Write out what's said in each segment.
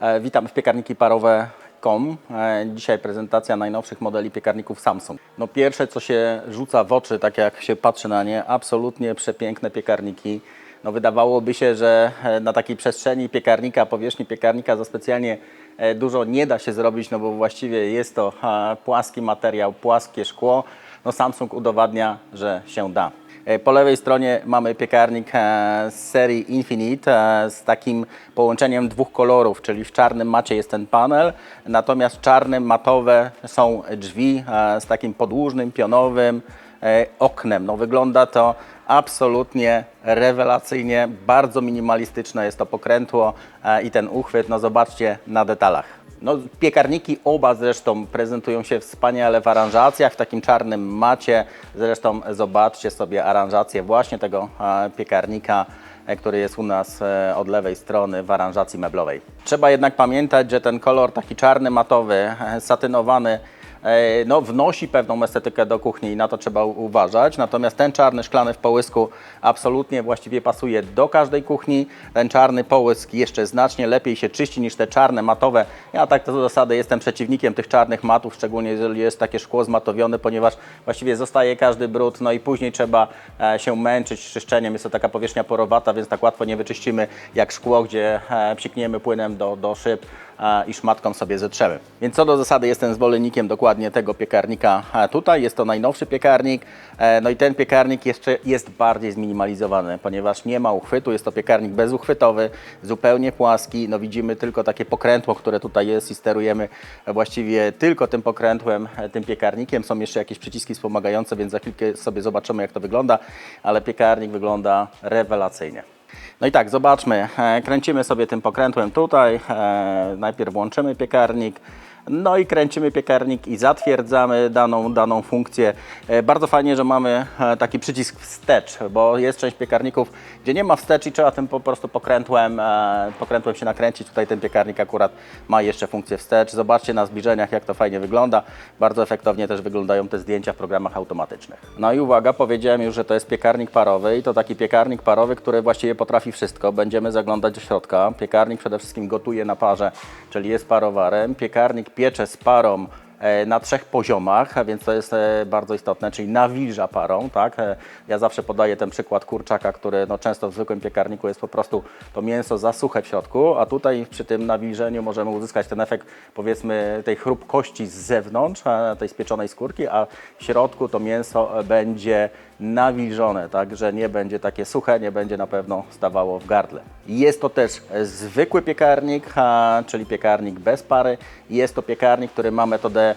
E, Witam w piekarniki parowe.com. E, Dzisiaj prezentacja najnowszych modeli piekarników Samsung. No pierwsze, co się rzuca w oczy, tak jak się patrzy na nie, absolutnie przepiękne piekarniki. No wydawałoby się, że e, na takiej przestrzeni piekarnika, powierzchni piekarnika za specjalnie dużo nie da się zrobić, no bo właściwie jest to płaski materiał, płaskie szkło. No Samsung udowadnia, że się da. E, Po lewej stronie mamy piekarnik e, z serii Infinite e, z takim połączeniem dwóch kolorów, czyli w czarnym macie jest ten panel, natomiast czarnym matowe są drzwi z takim podłużnym, pionowym oknem. No, wygląda to absolutnie rewelacyjnie, bardzo minimalistyczne jest to pokrętło i ten uchwyt, no zobaczcie na detalach. No, piekarniki oba zresztą prezentują się wspaniale w aranżacjach, w takim czarnym macie. Zresztą zobaczcie sobie aranżację właśnie tego piekarnika, e, który jest u nas e, od lewej strony w aranżacji meblowej. Trzeba jednak pamiętać, że ten kolor taki czarny, matowy, e, satynowany, no, wnosi pewną estetykę do kuchni i na to trzeba uważać. Natomiast ten czarny szklany w połysku absolutnie właściwie pasuje do każdej kuchni. Ten czarny połysk jeszcze znacznie lepiej się czyści niż te czarne matowe. Ja tak to do zasady jestem przeciwnikiem tych czarnych matów, szczególnie jeżeli jest takie szkło zmatowione, ponieważ właściwie zostaje każdy brud, no i później trzeba e, się męczyć czyszczeniem. Jest to taka powierzchnia porowata, więc tak łatwo nie wyczyścimy jak szkło, gdzie e, psikniemy płynem do, do szyb e, i szmatką sobie zetrzemy. Więc co do zasady jestem zwolennikiem dokładnie tego piekarnika tutaj. Jest to najnowszy piekarnik. E, No i ten piekarnik jeszcze jest bardziej zminimalizowany, ponieważ nie ma uchwytu. Jest to piekarnik bezuchwytowy, zupełnie płaski. No widzimy tylko takie pokrętło, które tutaj jest i sterujemy właściwie tylko tym pokrętłem, e, tym piekarnikiem. Są jeszcze jakieś przyciski wspomagające, więc za chwilkę sobie zobaczymy jak to wygląda, ale piekarnik wygląda rewelacyjnie. No i tak, zobaczmy. E, Kręcimy sobie tym pokrętłem tutaj. E, Najpierw włączymy piekarnik. No i kręcimy piekarnik i zatwierdzamy daną, daną funkcję. E, Bardzo fajnie, że mamy e, taki przycisk wstecz, bo jest część piekarników, gdzie nie ma wstecz i trzeba tym po prostu pokrętłem, e, pokrętłem się nakręcić. Tutaj ten piekarnik akurat ma jeszcze funkcję wstecz. Zobaczcie na zbliżeniach, jak to fajnie wygląda. Bardzo efektownie też wyglądają te zdjęcia w programach automatycznych. No i uwaga, powiedziałem już, że to jest piekarnik parowy i to taki piekarnik parowy, który właściwie potrafi wszystko. Będziemy zaglądać do środka. Piekarnik przede wszystkim gotuje na parze, czyli jest parowarem. Piekarnik piecze z parą e, na trzech poziomach, więc to jest e, bardzo istotne, czyli nawilża parą, tak? E, Ja zawsze podaję ten przykład kurczaka, który no, często w zwykłym piekarniku jest po prostu to mięso za suche w środku, a tutaj przy tym nawilżeniu możemy uzyskać ten efekt powiedzmy tej chrupkości z zewnątrz, tej spieczonej skórki, a w środku to mięso będzie nawilżone, tak, że nie będzie takie suche, nie będzie na pewno stawało w gardle. Jest to też zwykły piekarnik, czyli piekarnik bez pary. Jest to piekarnik, który ma metodę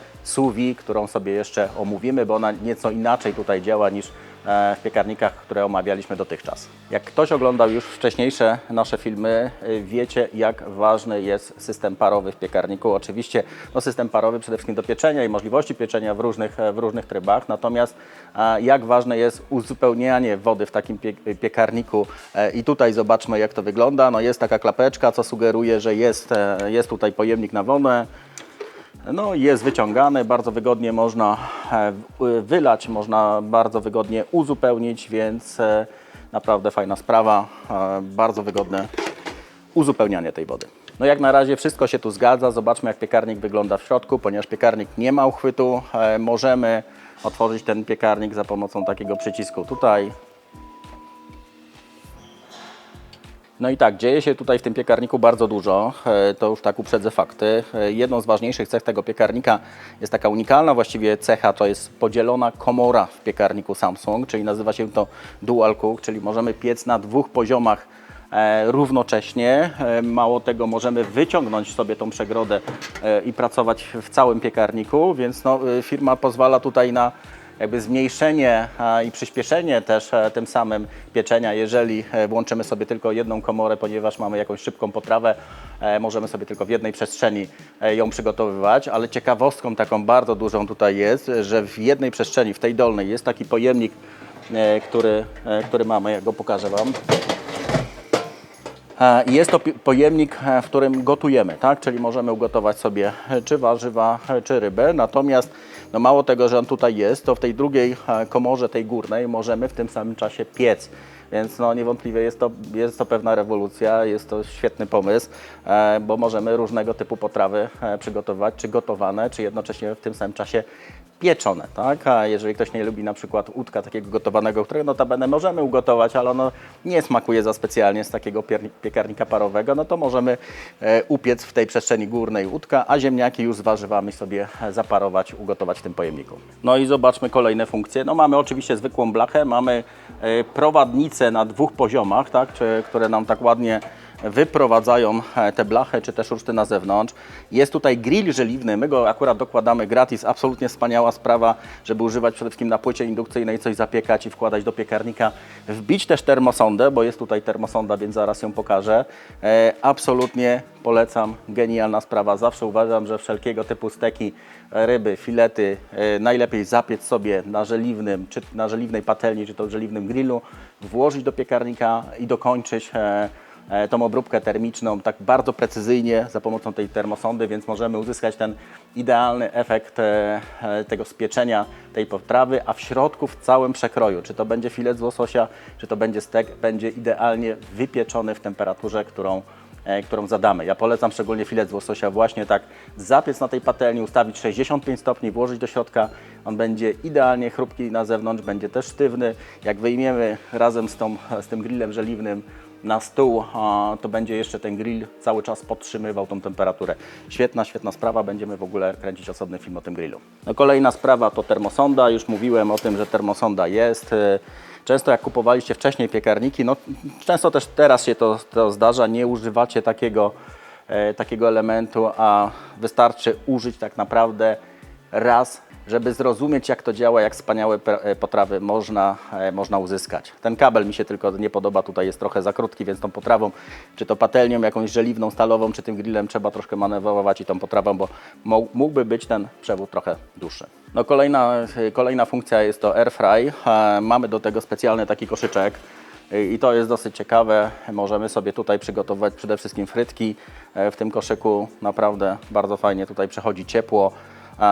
vide, którą sobie jeszcze omówimy, bo ona nieco inaczej tutaj działa niż e, w piekarnikach, które omawialiśmy dotychczas. Jak ktoś oglądał już wcześniejsze nasze filmy, y, wiecie jak ważny jest system parowy w piekarniku. Oczywiście no, system parowy przede wszystkim do pieczenia i możliwości pieczenia w różnych, e, w różnych trybach, natomiast e, jak ważne jest uzupełnianie wody w takim pie- piekarniku E, i tutaj zobaczmy jak to wygląda. No, jest taka klapeczka, co sugeruje, że jest, e, jest tutaj pojemnik na wodę. No, jest wyciągany, bardzo wygodnie można e, wylać, można bardzo wygodnie uzupełnić, więc e, naprawdę fajna sprawa, e, bardzo wygodne uzupełnianie tej wody. No jak na razie wszystko się tu zgadza, zobaczmy jak piekarnik wygląda w środku, ponieważ piekarnik nie ma uchwytu, możemy otworzyć ten piekarnik za pomocą takiego przycisku tutaj, No i tak, dzieje się tutaj w tym piekarniku bardzo dużo, e, to już tak uprzedzę fakty. E, Jedną z ważniejszych cech tego piekarnika jest taka unikalna właściwie cecha, to jest podzielona komora w piekarniku Samsung, czyli nazywa się to dual cook, czyli możemy piec na dwóch poziomach e, równocześnie. Mało tego, możemy wyciągnąć sobie tą przegrodę i pracować w całym piekarniku, więc no, firma pozwala tutaj na jakby zmniejszenie i przyspieszenie też e, tym samym pieczenia, jeżeli e, włączymy sobie tylko jedną komorę, ponieważ mamy jakąś szybką potrawę, e, możemy sobie tylko w jednej przestrzeni ją przygotowywać, ale ciekawostką taką bardzo dużą tutaj jest, że w jednej przestrzeni, w tej dolnej jest taki pojemnik, który, który mamy, ja go pokażę Wam. Jest to pojemnik, w którym gotujemy, tak? czyli możemy ugotować sobie czy warzywa, czy rybę. Natomiast no mało tego, że on tutaj jest, to w tej drugiej e, komorze, tej górnej, możemy w tym samym czasie piec. Więc no, niewątpliwie jest to, jest to pewna rewolucja, jest to świetny pomysł, e, bo możemy różnego typu potrawy e, przygotować, czy gotowane, czy jednocześnie w tym samym czasie pieczone, tak? A jeżeli ktoś nie lubi na przykład udka takiego gotowanego, którego notabene możemy ugotować, ale ono nie smakuje za specjalnie z takiego piekarnika parowego, no to możemy e, upiec w tej przestrzeni górnej udka, a ziemniaki już z warzywami sobie e, zaparować, ugotować w tym pojemniku. No i zobaczmy kolejne funkcje. No mamy oczywiście zwykłą blachę, mamy e, prowadnicę na dwóch poziomach, tak? Czy, które nam tak ładnie wyprowadzają e, te blachę czy też ruszty na zewnątrz. Jest tutaj grill żeliwny, my go akurat dokładamy gratis, absolutnie wspaniała sprawa, żeby używać przede wszystkim na płycie indukcyjnej, coś zapiekać i wkładać do piekarnika. Wbić też termosondę, bo jest tutaj termosonda, więc zaraz ją pokażę. E, absolutnie polecam, genialna sprawa. Zawsze uważam, że wszelkiego typu steki, ryby, filety e, najlepiej zapiec sobie na żeliwnym, czy na żeliwnej patelni, czy to żeliwnym grillu, włożyć do piekarnika i dokończyć e, e, tą obróbkę termiczną tak bardzo precyzyjnie za pomocą tej termosondy, więc możemy uzyskać ten idealny efekt e, e, tego spieczenia tej potrawy, a w środku w całym przekroju, czy to będzie filet z łososia, czy to będzie stek, będzie idealnie wypieczony w temperaturze, którą e, którą zadamy. Ja polecam szczególnie filet z łososia właśnie tak zapiec na tej patelni, ustawić 65 stopni, włożyć do środka. On będzie idealnie chrupki na zewnątrz, będzie też sztywny. Jak wyjmiemy razem z, tą, z tym grillem żeliwnym na stół, to będzie jeszcze ten grill cały czas podtrzymywał tą temperaturę. Świetna, świetna sprawa. Będziemy w ogóle kręcić osobny film o tym grillu. No, kolejna sprawa to termosonda. Już mówiłem o tym, że termosonda jest. Często jak kupowaliście wcześniej piekarniki, no często też teraz się to, to zdarza, nie używacie takiego, e, takiego elementu, a wystarczy użyć tak naprawdę raz, żeby zrozumieć jak to działa, jak wspaniałe e, potrawy można, e, można uzyskać. Ten kabel mi się tylko nie podoba, tutaj jest trochę za krótki, więc tą potrawą, czy to patelnią jakąś żeliwną, stalową, czy tym grillem trzeba troszkę manewrować i tą potrawą, bo mógłby być ten przewód trochę dłuższy. No kolejna, e, kolejna funkcja jest to air fry. Mamy do tego specjalny taki koszyczek. I to jest dosyć ciekawe. Możemy sobie tutaj przygotować przede wszystkim frytki w tym koszyku. Naprawdę bardzo fajnie tutaj przechodzi ciepło.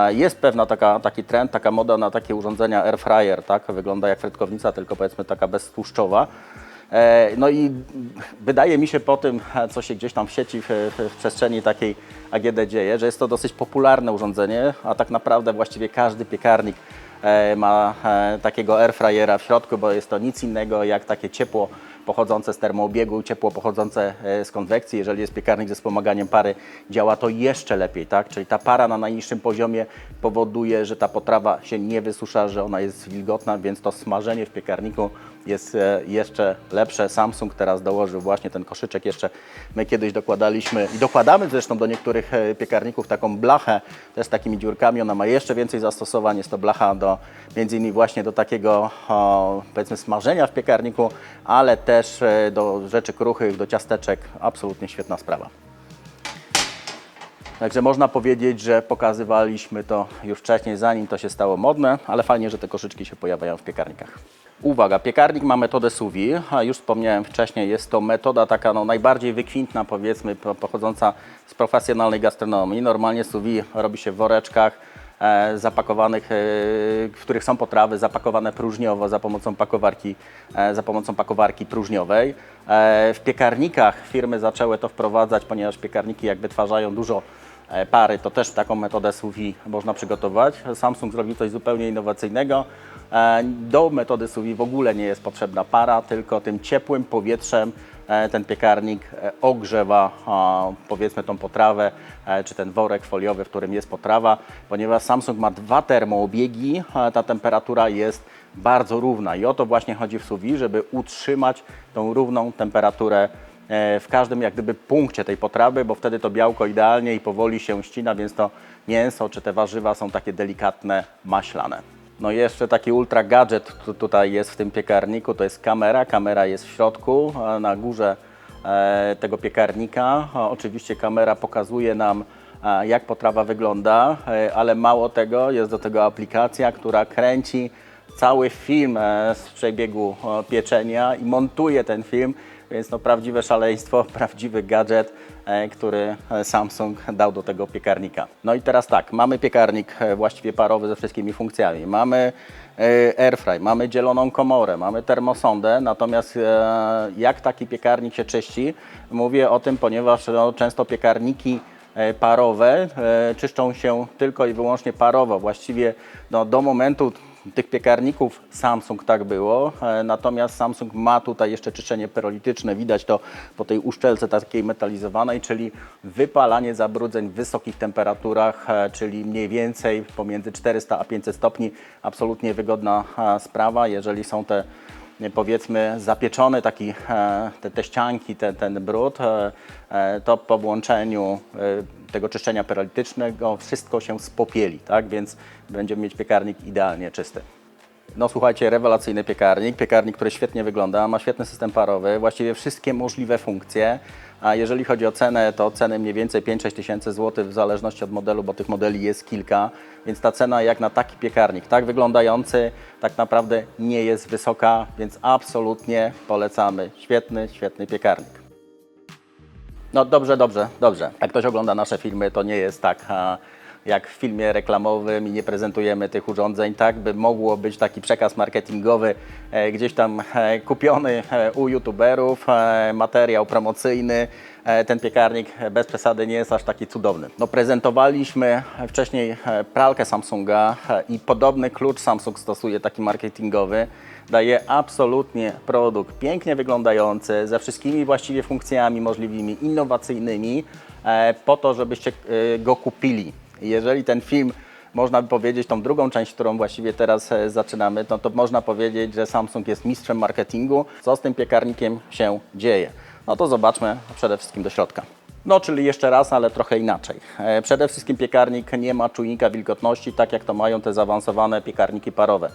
Jest pewna taka, taki trend, taka moda na takie urządzenia air fryer, tak? Wygląda jak frytkownica, tylko powiedzmy taka beztłuszczowa. E, No i wydaje mi się po tym, co się gdzieś tam w sieci, w, w, w przestrzeni takiej AGD dzieje, że jest to dosyć popularne urządzenie, a tak naprawdę właściwie każdy piekarnik e, ma e, takiego airfryera w środku, bo jest to nic innego jak takie ciepło pochodzące z termoobiegu, ciepło pochodzące e, z konwekcji. Jeżeli jest piekarnik ze wspomaganiem pary, działa to jeszcze lepiej, tak? Czyli ta para na najniższym poziomie powoduje, że ta potrawa się nie wysusza, że ona jest wilgotna, więc to smażenie w piekarniku jest e, jeszcze lepsze. Samsung teraz dołożył właśnie ten koszyczek jeszcze. My kiedyś dokładaliśmy i dokładamy zresztą do niektórych e, piekarników taką blachę też takimi dziurkami. Ona ma jeszcze więcej zastosowań. Jest to blacha do między innymi właśnie do takiego o, powiedzmy smażenia w piekarniku, ale też e, do rzeczy kruchych, do ciasteczek. Absolutnie świetna sprawa. Także można powiedzieć, że pokazywaliśmy to już wcześniej, zanim to się stało modne, ale fajnie, że te koszyczki się pojawiają w piekarnikach. Uwaga, piekarnik ma metodę vide, a już wspomniałem wcześniej, jest to metoda taka no, najbardziej wykwintna, powiedzmy, po- pochodząca z profesjonalnej gastronomii. Normalnie vide robi się w woreczkach, e, zapakowanych, e, w których są potrawy zapakowane próżniowo za pomocą pakowarki, e, za pomocą pakowarki próżniowej. W piekarnikach firmy zaczęły to wprowadzać, ponieważ piekarniki jak wytwarzają dużo pary, to też taką metodę sous vide można przygotować. Samsung zrobił coś zupełnie innowacyjnego. E, Do metody sous vide w ogóle nie jest potrzebna para, tylko tym ciepłym powietrzem e, ten piekarnik e, ogrzewa powiedzmy tą potrawę, e, czy ten worek foliowy, w którym jest potrawa, ponieważ Samsung ma dwa termoobiegi, ta temperatura jest bardzo równa i o to właśnie chodzi w sous vide, żeby utrzymać tą równą temperaturę e, w każdym jak gdyby punkcie tej potrawy, bo wtedy to białko idealnie i powoli się ścina, więc to mięso czy te warzywa są takie delikatne, maślane. No jeszcze taki ultra gadżet tu- tutaj jest w tym piekarniku, to jest kamera. Kamera jest w środku, na górze e, tego piekarnika. Oczywiście kamera pokazuje nam e, jak potrawa wygląda, e, ale mało tego, jest do tego aplikacja, która kręci cały film e, z przebiegu e, pieczenia i montuje ten film Więc no prawdziwe szaleństwo, prawdziwy gadżet, e, który e, Samsung dał do tego piekarnika. No i teraz tak, mamy piekarnik e, właściwie parowy ze wszystkimi funkcjami. Mamy airfry, mamy dzieloną komorę, mamy termosondę, natomiast jak taki piekarnik się czyści? Mówię o tym, ponieważ no, często piekarniki parowe czyszczą się tylko i wyłącznie parowo. Właściwie no, do momentu tych piekarników Samsung tak było, e, natomiast Samsung ma tutaj jeszcze czyszczenie perolityczne, widać to po tej uszczelce takiej metalizowanej, czyli wypalanie zabrudzeń w wysokich temperaturach, e, czyli mniej więcej pomiędzy 400 a 500 stopni. Absolutnie wygodna e, sprawa, jeżeli są te powiedzmy zapieczony taki, e, te, te ścianki, te, ten brud, e, e, to po włączeniu e, tego czyszczenia perolitycznego wszystko się spopieli, tak? więc będziemy mieć piekarnik idealnie czysty. No słuchajcie, rewelacyjny piekarnik, piekarnik, który świetnie wygląda, ma świetny system parowy, właściwie wszystkie możliwe funkcje, a jeżeli chodzi o cenę, to ceny mniej więcej 5-6 tysięcy złotych w zależności od modelu, bo tych modeli jest kilka, więc ta cena jak na taki piekarnik, tak wyglądający, tak naprawdę nie jest wysoka, więc absolutnie polecamy. Świetny, świetny piekarnik. No dobrze, dobrze, dobrze. Jak ktoś ogląda nasze filmy, to nie jest tak jak w filmie reklamowym i nie prezentujemy tych urządzeń, tak by mogło być taki przekaz marketingowy e, gdzieś tam e, kupiony e, u youtuberów, materiał promocyjny. Ten piekarnik bez przesady nie jest aż taki cudowny. No prezentowaliśmy wcześniej pralkę Samsunga i podobny klucz Samsung stosuje taki marketingowy daje absolutnie produkt pięknie wyglądający, ze wszystkimi właściwie funkcjami możliwymi, innowacyjnymi, po to, żebyście go kupili. Jeżeli ten film, można by powiedzieć, tą drugą część, którą właściwie teraz e, zaczynamy, no to można powiedzieć, że Samsung jest mistrzem marketingu. Co z tym piekarnikiem się dzieje? No to zobaczmy przede wszystkim do środka. No, czyli jeszcze raz, ale trochę inaczej. E, Przede wszystkim piekarnik nie ma czujnika wilgotności, tak jak to mają te zaawansowane piekarniki parowe.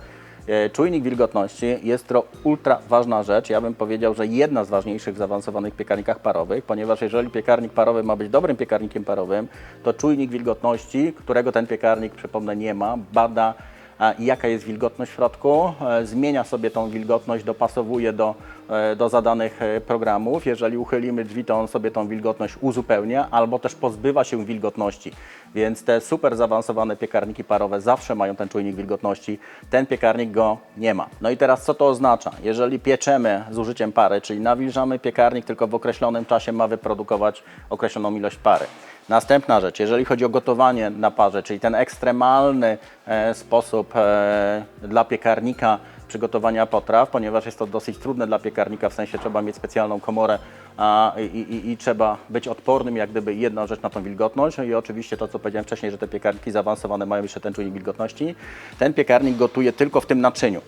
E, Czujnik wilgotności jest to ultra ważna rzecz. Ja bym powiedział, że jedna z ważniejszych w zaawansowanych piekarnikach parowych, ponieważ jeżeli piekarnik parowy ma być dobrym piekarnikiem parowym, to czujnik wilgotności, którego ten piekarnik, przypomnę, nie ma, bada jaka jest wilgotność w środku, e, zmienia sobie tą wilgotność, dopasowuje do, do zadanych e, programów. Jeżeli uchylimy drzwi, to on sobie tą wilgotność uzupełnia albo też pozbywa się wilgotności. Więc te super zaawansowane piekarniki parowe zawsze mają ten czujnik wilgotności. Ten piekarnik go nie ma. No i teraz co to oznacza? Jeżeli pieczemy z użyciem pary, czyli nawilżamy piekarnik, tylko w określonym czasie ma wyprodukować określoną ilość pary. Następna rzecz, jeżeli chodzi o gotowanie na parze, czyli ten ekstremalny e, sposób e, dla piekarnika przygotowania potraw, ponieważ jest to dosyć trudne dla piekarnika, w sensie trzeba mieć specjalną komorę a, i, i, i trzeba być odpornym, jak gdyby jedna rzecz na tą wilgotność i oczywiście to, co powiedziałem wcześniej, że te piekarniki zaawansowane mają jeszcze ten czujnik wilgotności. Ten piekarnik gotuje tylko w tym naczyniu.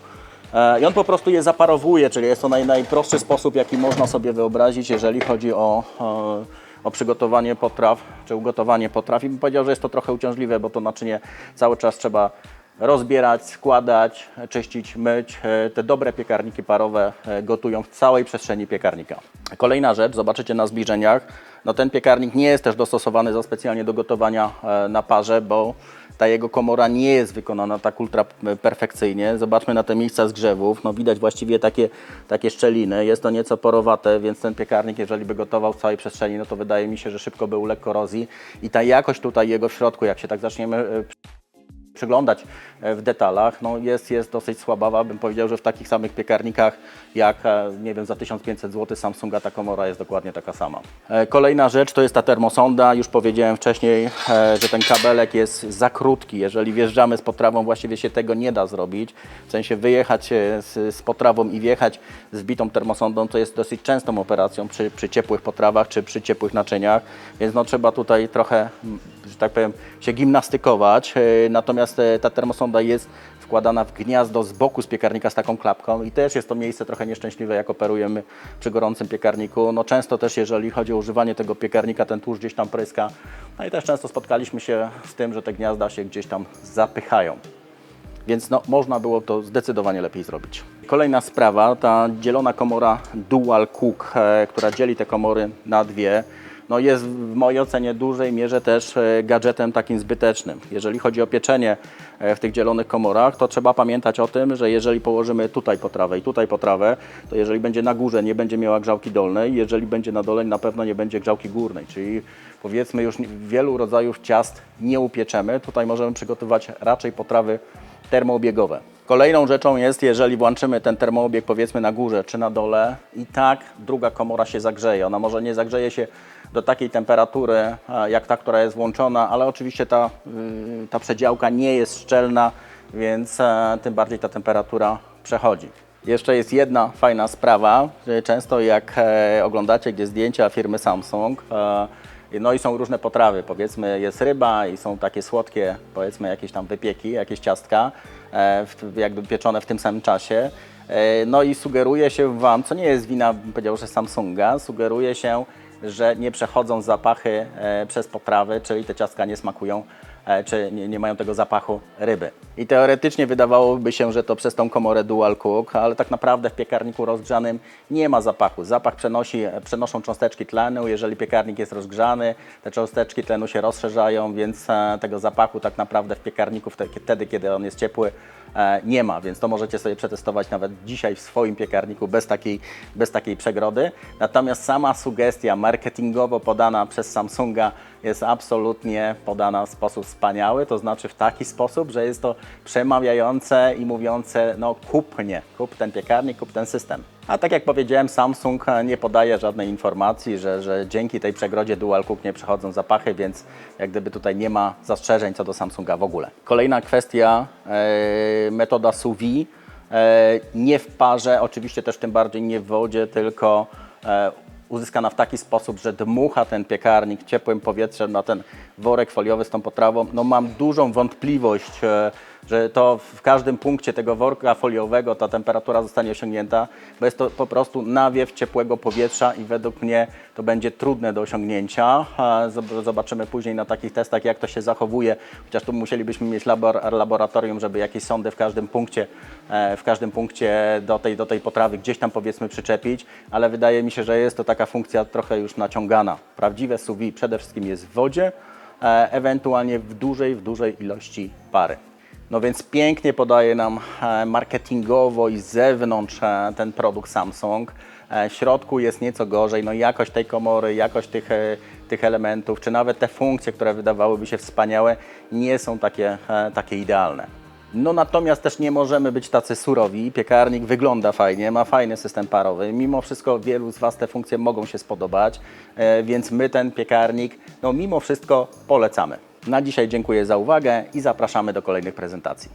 E, I on po prostu je zaparowuje, czyli jest to naj, najprostszy sposób, jaki można sobie wyobrazić, jeżeli chodzi o, o, o przygotowanie potraw, czy ugotowanie potraw. I bym powiedział, że jest to trochę uciążliwe, bo to naczynie cały czas trzeba rozbierać, składać, czyścić, myć. E, Te dobre piekarniki parowe e, gotują w całej przestrzeni piekarnika. Kolejna rzecz, zobaczycie na zbliżeniach, no ten piekarnik nie jest też dostosowany za specjalnie do gotowania e, na parze, bo ta jego komora nie jest wykonana tak ultra perfekcyjnie. Zobaczmy na te miejsca zgrzewów. No widać właściwie takie, takie szczeliny. Jest to nieco porowate, więc ten piekarnik, jeżeli by gotował w całej przestrzeni, no to wydaje mi się, że szybko by uległ korozji. I ta jakość tutaj jego w środku, jak się tak zaczniemy przyglądać e, w detalach, no jest, jest dosyć słabawa. Bym powiedział, że w takich samych piekarnikach jak, e, nie wiem, za 1500 zł Samsunga ta komora jest dokładnie taka sama. E, Kolejna rzecz to jest ta termosonda. Już powiedziałem wcześniej, że ten kabelek jest za krótki. Jeżeli wjeżdżamy z potrawą, właściwie się tego nie da zrobić. W sensie wyjechać z, z potrawą i wjechać z bitą termosondą, to jest dosyć częstą operacją przy, przy ciepłych potrawach czy przy ciepłych naczyniach, więc no trzeba tutaj trochę, że tak powiem, się gimnastykować. E, Natomiast e, ta termosonda jest wkładana w gniazdo z boku z piekarnika z taką klapką i też jest to miejsce trochę nieszczęśliwe, jak operujemy przy gorącym piekarniku. No często też, jeżeli chodzi o używanie tego piekarnika, ten tłuszcz gdzieś tam pryska. No i też często spotkaliśmy się z tym, że te gniazda się gdzieś tam zapychają. Więc no, można było to zdecydowanie lepiej zrobić. Kolejna sprawa, ta dzielona komora Dual Cook, e, która dzieli te komory na dwie. No jest w mojej ocenie dużej mierze też e, gadżetem takim zbytecznym. Jeżeli chodzi o pieczenie e, w tych dzielonych komorach, to trzeba pamiętać o tym, że jeżeli położymy tutaj potrawę i tutaj potrawę, to jeżeli będzie na górze nie będzie miała grzałki dolnej, jeżeli będzie na dole na pewno nie będzie grzałki górnej, czyli powiedzmy już wielu rodzajów ciast nie upieczemy. Tutaj możemy przygotować raczej potrawy termoobiegowe. Kolejną rzeczą jest, jeżeli włączymy ten termoobieg powiedzmy na górze czy na dole i tak druga komora się zagrzeje. Ona może nie zagrzeje się do takiej temperatury jak ta, która jest włączona, ale oczywiście ta, y, ta przedziałka nie jest szczelna, więc e, tym bardziej ta temperatura przechodzi. Jeszcze jest jedna fajna sprawa, często jak e, oglądacie gdzie zdjęcia firmy Samsung, e, no i są różne potrawy, powiedzmy jest ryba i są takie słodkie, powiedzmy jakieś tam wypieki, jakieś ciastka, jakby pieczone w tym samym czasie. No i sugeruje się Wam, co nie jest wina, bym powiedział, że Samsunga, sugeruje się, że nie przechodzą zapachy e, przez potrawy, czyli te ciastka nie smakują e, czy nie, nie mają tego zapachu ryby. I teoretycznie wydawałoby się, że to przez tą komorę dual cook, ale tak naprawdę w piekarniku rozgrzanym nie ma zapachu. Zapach przenosi, przenoszą cząsteczki tlenu. Jeżeli piekarnik jest rozgrzany, te cząsteczki tlenu się rozszerzają, więc e, tego zapachu tak naprawdę w piekarniku wtedy, kiedy on jest ciepły, e, nie ma, więc to możecie sobie przetestować nawet dzisiaj w swoim piekarniku bez takiej, bez takiej przegrody. Natomiast sama sugestia marketingowo podana przez Samsunga jest absolutnie podana w sposób wspaniały, to znaczy w taki sposób, że jest to przemawiające i mówiące, no kup mnie, kup ten piekarnik, kup ten system. A tak jak powiedziałem, Samsung e, nie podaje żadnej informacji, że, że dzięki tej przegrodzie Dual Cook nie przechodzą zapachy, więc jak gdyby tutaj nie ma zastrzeżeń co do Samsunga w ogóle. Kolejna kwestia, e, metoda sous vide. E, nie w parze, oczywiście też tym bardziej nie w wodzie, tylko uzyskana w taki sposób, że dmucha ten piekarnik ciepłym powietrzem na ten worek foliowy z tą potrawą. No mam dużą wątpliwość, że to w każdym punkcie tego worka foliowego ta temperatura zostanie osiągnięta, bo jest to po prostu nawiew ciepłego powietrza i według mnie to będzie trudne do osiągnięcia. Zob- Zobaczymy później na takich testach, jak to się zachowuje, chociaż tu musielibyśmy mieć labor- laboratorium, żeby jakieś sądy w każdym punkcie, e, w każdym punkcie do tej, do tej potrawy gdzieś tam powiedzmy przyczepić, ale wydaje mi się, że jest to taka funkcja trochę już naciągana. Prawdziwe sous przede wszystkim jest w wodzie, e, ewentualnie w dużej, w dużej ilości pary. No więc pięknie podaje nam e, marketingowo i z zewnątrz e, ten produkt Samsung. E, W środku jest nieco gorzej, no jakość tej komory, jakość tych, tych elementów, czy nawet te funkcje, które wydawałyby się wspaniałe, nie są takie, takie idealne. No natomiast też nie możemy być tacy surowi. Piekarnik wygląda fajnie, ma fajny system parowy. Mimo wszystko wielu z Was te funkcje mogą się spodobać, więc my ten piekarnik, no mimo wszystko polecamy. Na dzisiaj dziękuję za uwagę i zapraszamy do kolejnych prezentacji.